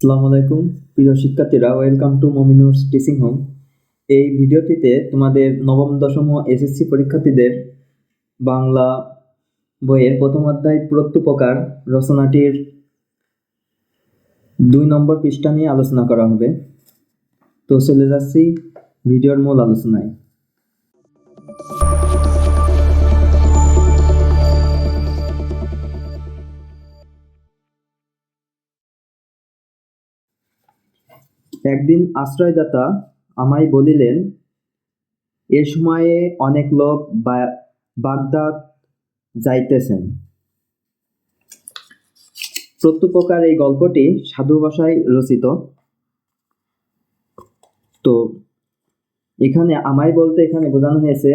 আসসালামু আলাইকুম। প্রিয় শিক্ষার্থীরা welcome to Mominur's teaching home এই ভিডিওটিতে তোমাদের নবম, দশম এসএসসি পরীক্ষার্থীদের বাংলা বইয়ের প্রথম অধ্যায় প্রত্যুপকার রচনাটির দুই নম্বর পৃষ্ঠা নিয়ে আলোচনা করা হবে। তো চলে যাচ্ছি ভিডিওর মূল আলোচনায়। একদিন আশ্রয়দাতা আমায় বলিলেন, এ সময়ে অনেক লোক বাগদাদ যাইতেছেন। প্রত্যুপকার এই গল্পটি সাধু ভাষায় রচিত। তো, এখানে আমায় বলতে এখানে বোঝানো হয়েছে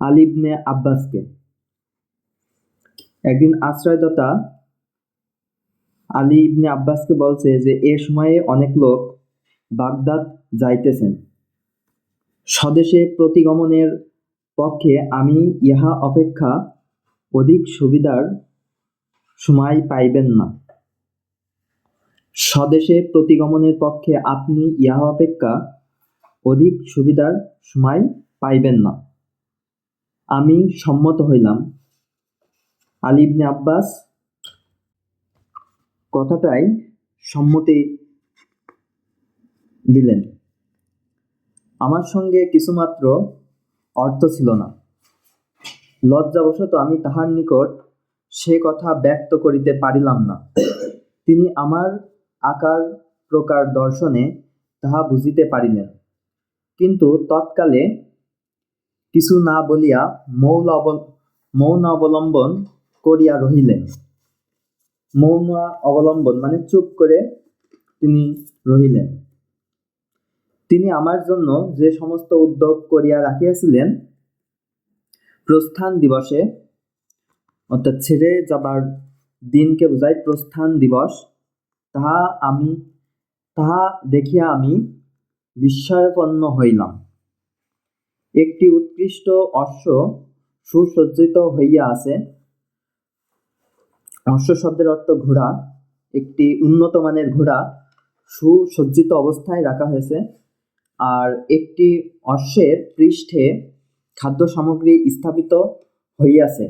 আলিবনে আব্বাসকে। একদিন আশ্রয়দাতা আলী ইবনে আব্বাসকে বলছে যে, এ সময়ে অনেক লোক বাগদাদ যাইতেছেন। স্বদেশে প্রতিগমনের পক্ষে আমি ইহা অপেক্ষা অধিক সুবিধার সময় পাইবেন না। স্বদেশে প্রতিগমনের পক্ষে আপনি ইহা অপেক্ষা অধিক সুবিধার সময় পাইবেন না। আমি সম্মত হইলাম। আলিবনে আব্বাস কথাটাই সম্মতি দিলেন। আমার সঙ্গে কিছুমাত্র অর্থ ছিল না। লজ্জাবশত আমি তাহার নিকট সে কথা ব্যক্ত করিতে পারিলাম না। তিনি আমার আকার প্রকার দর্শনে তাহা বুঝিতে পারিলেন। কিন্তু তৎকালে কিছু না বলিয়া মৌন মৌন অবলম্বন করিয়া রহিলেন। মৌন অবলম্বন মানে চুপ করে তিনি রহিলেন। তিনি আমার জন্য যে সমস্ত উদ্যোগ করিয়া রাখিয়াছিলেন, প্রস্থান দিবসে, অর্থাৎ ছেড়ে যাবার দিনকে বোঝায় প্রস্থান দিবস, তাহা আমি, তাহা দেখিয়া আমি বিস্ময়পন্ন হইলাম। একটি উৎকৃষ্ট অশ্ব সুসজ্জিত হইয়া আছে অশ্ব শব্দের অর্থ ঘোড়া। একটি উন্নত মানের ঘোড়া, সুসজ্জিত অবস্থায় রাখা হয়েছে। আর একটি অশ্বের পৃষ্ঠে খাদ্য সামগ্রী স্থাপিত হইয়াছে।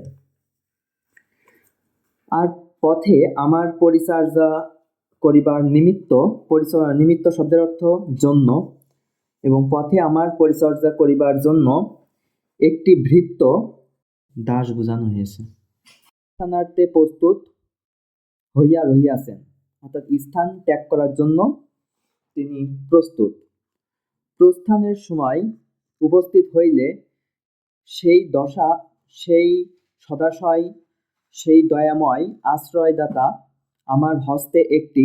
আর পথে আমার পরিচর্যা করিবার নিমিত্ত, পরিচর্যা নিমিত্ত শব্দের অর্থ জন্য, এবং পথে আমার পরিচর্যা করিবার জন্য একটি ভৃত্য দাস বোঝানো হয়েছে। স্থানার্থে প্রস্তুত হইয়া রহিয়াছেন। অর্থাৎ স্থান ত্যাগ করার জন্য তিনি প্রস্তুত। প্রস্থানের সময় উপস্থিত হইলে সেই দশা, সেই সদাশয়, সেই দয়াময় আশ্রয়দাতা আমার হস্তে একটি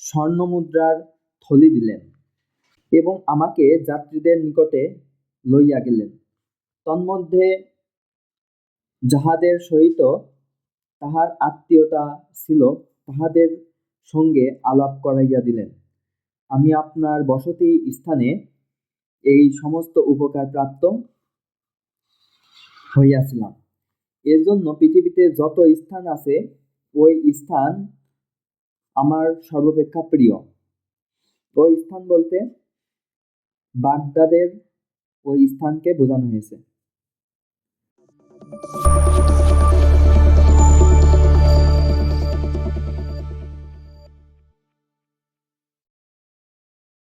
স্বর্ণমুদ্রার থলি দিলেন এবং আমাকে যাত্রীদের নিকটে লইয়া গেলেন। তন্মধ্যে যাহাদের সহিত তাহার আত্মীয়তা ছিল, তাহাদের সঙ্গে আলাপ করাইয়া দিলেন। আমি আপনার বসতি স্থানে এই সমস্ত উপকার প্রাপ্ত হইয়াছিলাম। এর জন্য পৃথিবীতে যত স্থান আছে, ওই স্থান আমার সর্বাপেক্ষা প্রিয়। ওই স্থান বলতে বাগদাদের ওই স্থানকে বোঝানো হয়েছে।